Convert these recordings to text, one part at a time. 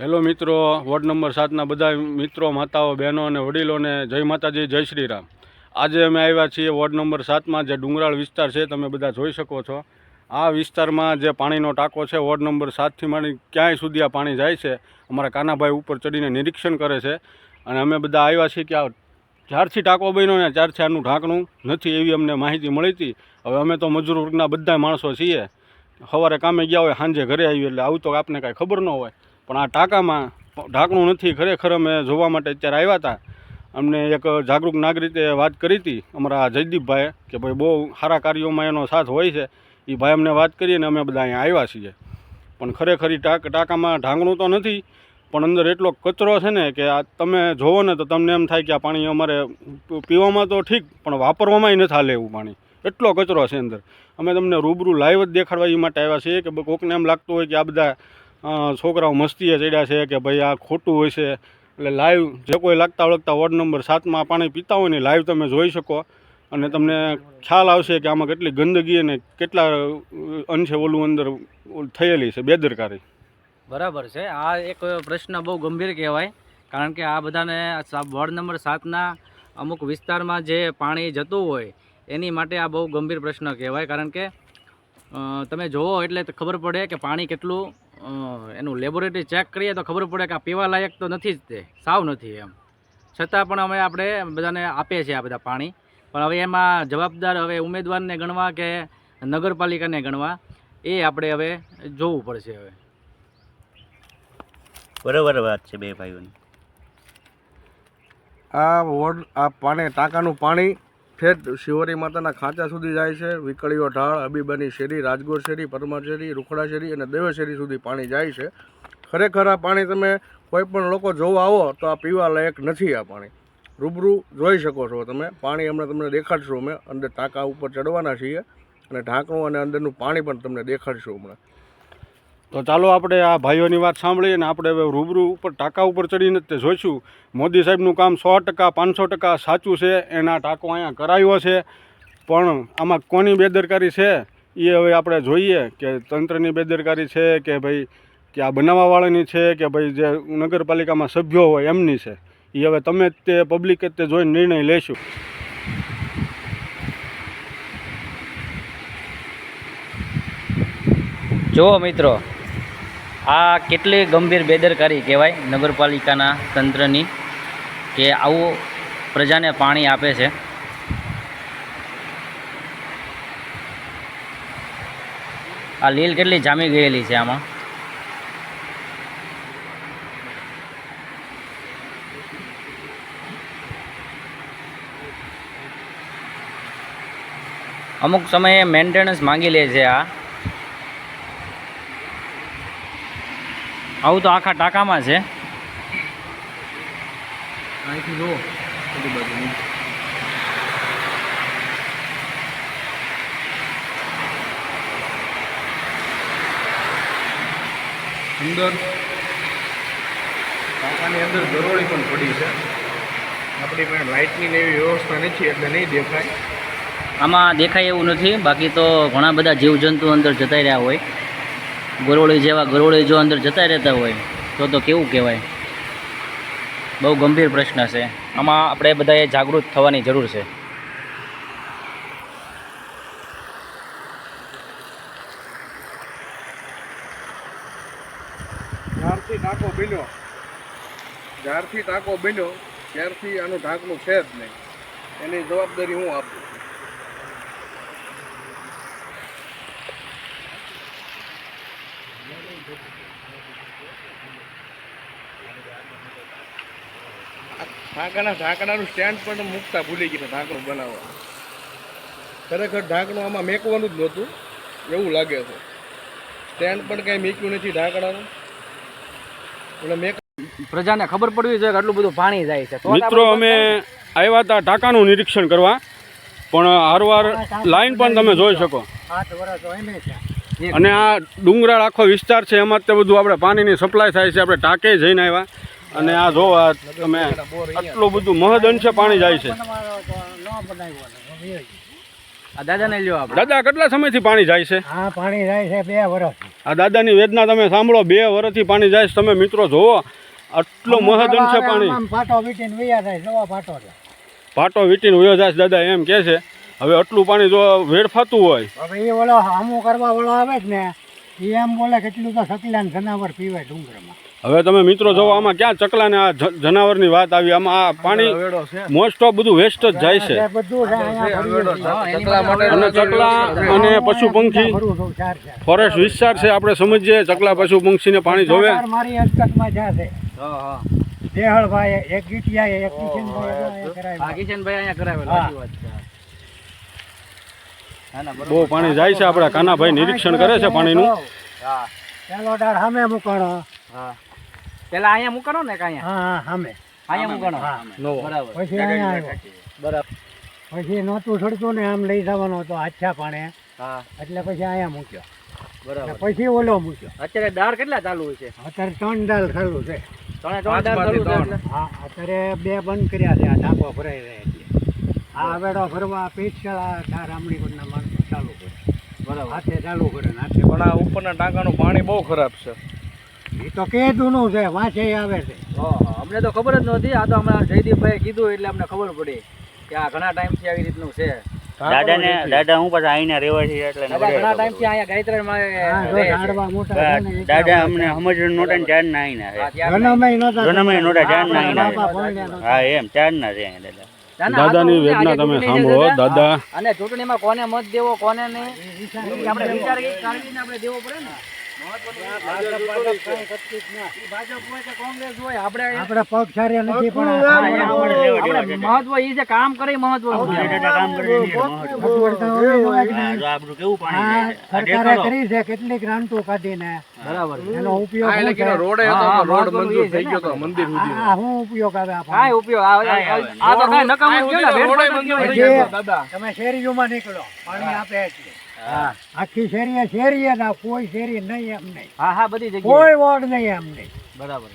Hello મિત્રો, ward number સાતના બધા મિત્રો, માતાઓ, બહેનો અને વડીલોને જય માતાજી, જય શ્રી રામ આજે અમે આવ્યા છીએ વોર્ડ નંબર સાતમાં, જે ડુંગરાળ વિસ્તાર છે, તમે બધા જોઈ શકો છો. આ વિસ્તારમાં જે પાણીનો ટાંકો છે, વોર્ડ નંબર સાતથી માંડી ક્યાંય સુધી આ પાણી જાય છે, અમારા કાનાભાઈ ઉપર ચડીને નિરીક્ષણ કરે છે. અને અમે બધા આવ્યા છીએ કે આ જ્યારથી ટાંકો બન્યો ને ત્યારથી આનું ઢાંકણું નથી એવી અમને માહિતી મળી હતી. હવે અમે તો મજૂર વર્ગના બધા માણસો છીએ. સવારે કામે ગયા હોય, સાંજે ઘરે આવી એટલે આવું તો આપને કાંઈ ખબર ન હોય. પણ આ ટાંકામાં ઢાંકણું નથી. ખરેખર અમે જોવા માટે અત્યારે આવ્યા હતા. અમને એક જાગૃત નાગરિકે વાત કરી હતી, અમારા જયદીપભાઈએ, કે ભાઈ બહુ સારા કાર્યોમાં એનો સાથ હોય છે. એ ભાઈ અમને વાત કરી અને અમે બધા અહીંયા આવ્યા છીએ. પણ ખરેખર ટાંક ટાંકામાં ઢાંકણું તો નથી, પણ અંદર એટલો કચરો છે ને કે આ તમે જોવો ને તો તમને એમ થાય કે આ પાણી અમારે પીવામાં તો ઠીક, પણ વાપરવામાંય નથી હાલે એવું પાણી. એટલો કચરો છે અંદર. અમે તમને રૂબરૂ લાઈવ જ દેખાડવા એ માટે આવ્યા છીએ કે કોકને એમ લાગતું હોય કે આ બધા છોકરાઓ મસ્તીએ ચડ્યા છે કે ભાઈ આ ખોટું હોય છે. એટલે લાઈવ જે કોઈ લાગતા ઓળખતા વોર્ડ નંબર સાતમાં પાણી પીતા હોય ને લાઈવ તમે જોઈ શકો. અને તમને ખ્યાલ આવશે કે આમાં કેટલી ગંદકી અને કેટલા અંશે ઓલું અંદર થયેલી છે, બેદરકારી. બરાબર છે. આ એક પ્રશ્ન બહુ ગંભીર કહેવાય. કારણ કે આ બધાને વોર્ડ નંબર સાતના અમુક વિસ્તારમાં જે પાણી જતું હોય, એની માટે આ બહુ ગંભીર પ્રશ્ન કહેવાય. કારણ કે તમે જોવો એટલે ખબર પડે કે પાણી કેટલું એનું લેબોરેટરી ચેક કરીએ તો ખબર પડે કે આ પીવા લાયક તો નથી જ તે. સાવ નથી એમ. છતાં પણ અમે આપણે બધાને આપીએ છીએ આ બધા પાણી. પણ હવે એમાં જવાબદાર હવે ઉમેદવારને ગણવા કે નગરપાલિકાને ગણવા એ આપણે હવે જોવું પડશે હવે. બરાબર વાત છે બે ભાઈઓની. આ વોર્ડ આ પાણી ટાંકાનું પાણી ઠેઠ શિવરી માતાના ખાંચા સુધી જાય છે. વિકળીઓ ઢાળ અબીબાની શેરી, રાજગોર શેરી પરમાર શેરી, રૂખડા શેરી અને દેવ સુધી પાણી જાય છે. ખરેખર આ પાણી તમે કોઈ પણ લોકો જોવા આવો તો આ પીવા લાયક નથી આ પાણી. રૂબરૂ જોઈ શકો છો તમે. પાણી હમણાં તમને દેખાડશું અમે. અંદર ટાંકા ઉપર ચડવાના છીએ અને ઢાંકણું અને અંદરનું પાણી પણ તમને દેખાડશું હમણાં. તો ચાલો આપણે આ ભાઈઓની વાત સાંભળીએ અને આપણે હવે રૂબરૂ ઉપર ટાંકા ઉપર ચડીને તે જોઈશું. મોદી સાહેબનું કામ સો ટકા, પાંચસો ટકા સાચું છે, એના ટાંકો અહીંયા કરાયો છે. પણ આમાં કોની બેદરકારી છે? એ હવે આપણે જોઈએ કે તંત્રની બેદરકારી છે કે ભાઈ, કે આ બનાવવાવાળાની છે કે ભાઈ જે નગરપાલિકામાં સભ્યો હોય એમની છે. એ હવે તમે તે પબ્લિક તે જોઈને નિર્ણય લેશું. જુઓ મિત્રો આ કેટલી ગંભીર બેદરકારી કહેવાય નગરપાલિકાના તંત્રની કે આવું પ્રજાને પાણી આપે છે. આ લીલ કેટલી જામી ગયેલી છે આમાં? અમુક સમયે મેન્ટેનન્સ માંગી લે છે આ. આવું તો આખા ટાંકામાં છે. અહીંથી જુઓ. બધી બાજુ અંદર ટાંકાની અંદર દરોળી પણ પડી છે. આપણી પાસે લાઇટની એવી વ્યવસ્થા નથી એટલે નહીં દેખાય. આમાં દેખાય એવું નથી. બાકી તો ઘણા બધા જીવજંતુ અંદર જતા રહ્યા હોય. ગરોળી જેવા ગરોળી જો અંદર જતા રહેતા હોય, તો તો કેવું કહેવાય? બહુ ગંભીર પ્રશ્ન છે. આમાં આપણે બધાએ જાગૃત થવાની જરૂર છે. જ્યારથી ટાંકો બન્યો, જ્યારથી ટાંકો બન્યો, ત્યારથી આનું ઢાંકનું છે જ નહીં. એની જવાબદારી હું આપું? આ ઢાંકાના ઢાંકણાનું સ્ટેન્ડ પણ મૂકતા ભૂલી ગયા ઢાંકણું બનાવવા. ખરેખર ઢાંકણું આમાં મેકવાનું જ નહોતું. એવું લાગે છે. સ્ટેન્ડ પણ કાંઈ મૂક્યું નથી ઢાંકણાનું. એટલે મેક પ્રજાને ખબર પડવી જોઈએ કે આટલું બધું પાણી જાય છે. મિત્રો અમે આવ્યા હતા ઢાંકાનું નિરીક્ષણ કરવા. પણ હારવાર લાઈન પણ તમે જોઈ શકો. અને આ ડુંગરાળ આખો વિસ્તાર છે એમાં જ તે બધું આપણે પાણીની સપ્લાય થાય છે આપણે ટાંકે જઈને આવ્યા. અને આ જો તમે આટલું બધું મહદ અંશે પાણી જાય છે. આ દાદાને લ્યો આપણે. દાદા કેટલા સમયથી પાણી જાય છે? હા પાણી જાય છે બે વર્ષ આ દાદાની વેદના તમે સાંભળો બે વર્ષથી પાણી જાય છે. તમે મિત્રો જોવો આટલો મહદ છે પાણી. પાટો વીટીને વૈયા થાય નવા પાટો પાટો વીટીને વયો જાય છે દાદા એમ કે છે. હવે આટલું પાણી જો વેડફાતું હોય. હવે એ વળો હામો કરવા વાળો આવે જ ને એ એમ બોલે કેટલું તો સકલા ને જનાવર પીવે ડુંગરમાં. હવે તમે મિત્રો જોવો આમાં ક્યાં ચકલાને આ જ- જનાવરની વાત આવી આમાં આ પાણી મોસ્ટ ઓફ બધું વેસ્ટ જ જાય છે. ચકલા અને ચકલા અને પશુ પંખી. ફોરેસ્ટ વિસ્તાર છે આપણે સમજીએ ચકલા પશુ પંખીને પાણી જોવે. મારી હસ્તકમાં જશે. દેહળભાઈ એક ગીટિયા એક કિશનભાઈ અહીંયા કરાવેલ હા. સાચી વાત છે હા ના બરોબર બહુ પાણી જાય છે આપણા કાનાભાઈ નિરીક્ષણ કરે છે પાણીનું. હા. પેલો ડાર સામે મૂકણો હા. પેલા અહીંયા મૂકણો ને કાંઈ હા હા સામે અહીંયા મૂકણો હા. બરાબર. પછી અહીંયા બરાબર. પછી નહોતું છડતું ને આમ લઈ જવાનો હતો આછા પાણે. હા. એટલે પછી અહીંયા મૂક્યો. બરાબર. પછી ઓલો મૂક્યો. અત્યારે દાળ કેટલા ચાલુ છે? અત્યારે ત્રણ દાલ ચાલુ છે. ત્રણે ત્રણ દાળ ચાલુ છે હા અત્યારે બે બંધ કર્યા છે આ ઢાંકો ભરાઈ રહે છે. આ વેડો ભરવા પીઠકળા ચાર આમણીકોટના માણસો ચાલુ કરે. બરાબર. હાથે ચાલુ કરે ને હાથે પણ આ ઉપરના ટાંકાનું પાણી બહુ ખરાબ છે. એ તો કેદુનું છે વાંચે આવે છે. અમને તો ખબર જ નહોતી. આ તો હમણાં જયદીપભાઈ કીધું એટલે અમને ખબર પડી કે આ ઘણા ટાઈમથી આવી રીતનું છે. દાદાને દાદા હું પાછા અહીંયા રહેવા છીએ એટલે ઘણા ટાઈમથી અહીંયા ને ખબર. દાદા અમને નોટા ચાર ના આવીને ચાર ના આવીને. હા એમ ચાર ના છે. અહીંયા દાદા ના, ના, આ તો દાદાની વેદના તમે સાંભળો દાદા. અને ચૂંટણીમાં કોને મત દેવો કોને નહીં આપણે વિચાર કરીને આપણે દેવો પડે ને. ઈ ભાજપ હોય કે કોંગ્રેસ હોય આપણે આપણે પગ સાર્યા નથી પણ હા, મહત્વ છે? કામ કરે મહત્વ. હા, છે. સરકારે કરી છે કાઢીને. બરાબર એનો ઉપયોગ છે? રોડે હા, હા, રોડ મંજૂર થઈ ગયો તો મંદિર સુધી આ ઉપયોગ આવે આ ઉપયોગ આ તો કાંઈ નકામું ને, દાદા. તમે શેરીઓમાં નીકળો પાણી આપે એટલે હા. આખી શેરીએ શેરીએ ના કોઈ શેરી નહીં એમ નહીં. હા હા બધી જગ્યાએ. કોઈ વોર્ડ નહીં એમ નહીં. બરાબર.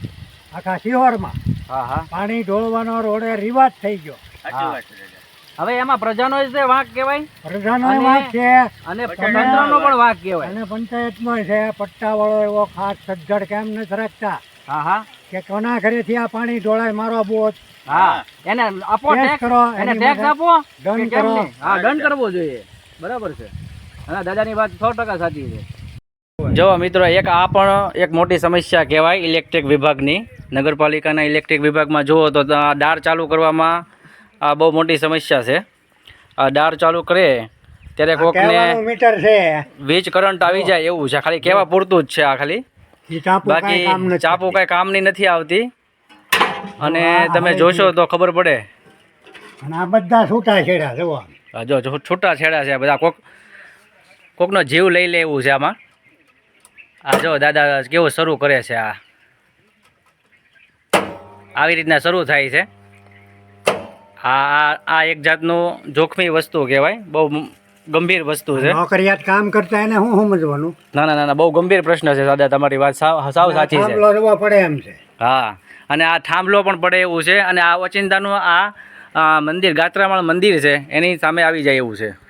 આખા શિહોરમાં. હા હા. પાણી ઢોળવાનો રોડે રિવાજ થઈ ગયો. સાચી વાત છે દાદા. હવે એમાં પ્રજાનો છે વાંક કહેવાય? પ્રજાનો વાંક છે. અને પંચાયતનો પણ વાંક કહેવાય. અને પંચાયતનો છે. પટ્ટાવાળો એવો ખાસ સજ્જડ કેમ નથી રાખતા? હા હા. કે કોના ઘરેથી આ પાણી ઢોળાય મારો બોજ? હા. એને આપો ટેક્સ કરો એને ટેક્સ આપો. દંડ કરો. હા દંડ કરવો જોઈએ. બરાબર છે. હા દાદાની વાત સો ટકા સાચી છે. જો મિત્રો એક આ પણ એક મોટી સમસ્યા કહેવાય ઇલેક્ટ્રિક વિભાગની. નગરપાલિકાના ઇલેક્ટ્રિક વિભાગમાં જુઓ તો આ ડાર ચાલુ કરવામાં આ બહુ મોટી સમસ્યા છે. આ ડાર ચાલુ કરે ત્યારે કોકને મીટર છે. વીજ કરંટ આવી જાય એવું છે. ખાલી કહેવા પૂરતું જ છે આ ખાલી. બાકી ચાપુ કાંઈ કામની નથી આવતી. અને તમે જોશો તો ખબર પડે. આ બધા છૂટા છેડા જુઓ. જો જો છૂટા છેડા છે બધા. કોક કોકનો જીવ લઈ લે એવું છે આમાં. આ જો દાદા કેવું શરૂ કરે છે આ. આવી રીતના શરૂ થાય છે. આ આ એક જાતનું જોખમી વસ્તુ કહેવાય. બહુ ગંભીર વસ્તુ છે. નોકરિયાત કામ કરતા એને શું સમજવાનું? ના ના ના બહુ ગંભીર પ્રશ્ન છે દાદા તમારી વાત સાવ સાવ સાચી છે. થાંભલો પડે એમ છે. હા અને આ થાંભલો પણ પડે એવું છે અને આ ઓચિંતાનું આ મંદિર ગાત્રામાળ મંદિર છે એની સામે આવી જાય એવું છે.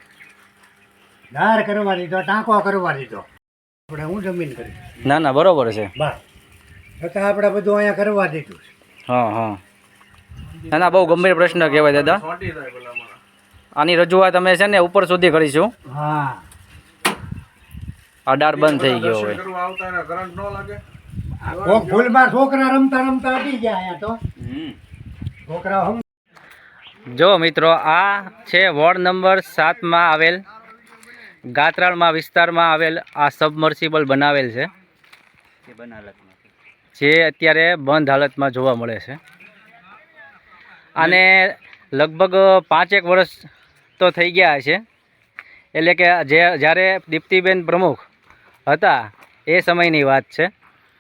ધાર કરવા દીધો ટાંકો કરવા દીધો. આપણે હું જમીન કરી? ના ના બરોબર છે. બસ. છતાં આપણે બધું અહીંયા કરવા દીધું છે. હા હા. ના ના બહુ ગંભીર પ્રશ્ન કહેવાય દાદા. આની રજૂઆત અમે છે ને ઉપર સુધી કરીશું. હા. આ ડાર બંધ થઈ ગયો હવે કોક છોકરા રમતા રમતા ગયા અહીંયા તો. છોકરા જો મિત્રો આ છે વોર્ડ નંબર સાતમાં આવેલ ગાત્રાળમાં વિસ્તારમાં આવેલ આ સબમર્સિબલ બનાવેલ છે. જે અત્યારે બંધ હાલતમાં જોવા મળે છે. અને લગભગ પાંચેક વર્ષ તો થઈ ગયા છે. એટલે કે જે જ્યારે દીપ્તિબેન પ્રમુખ હતા એ સમયની વાત છે.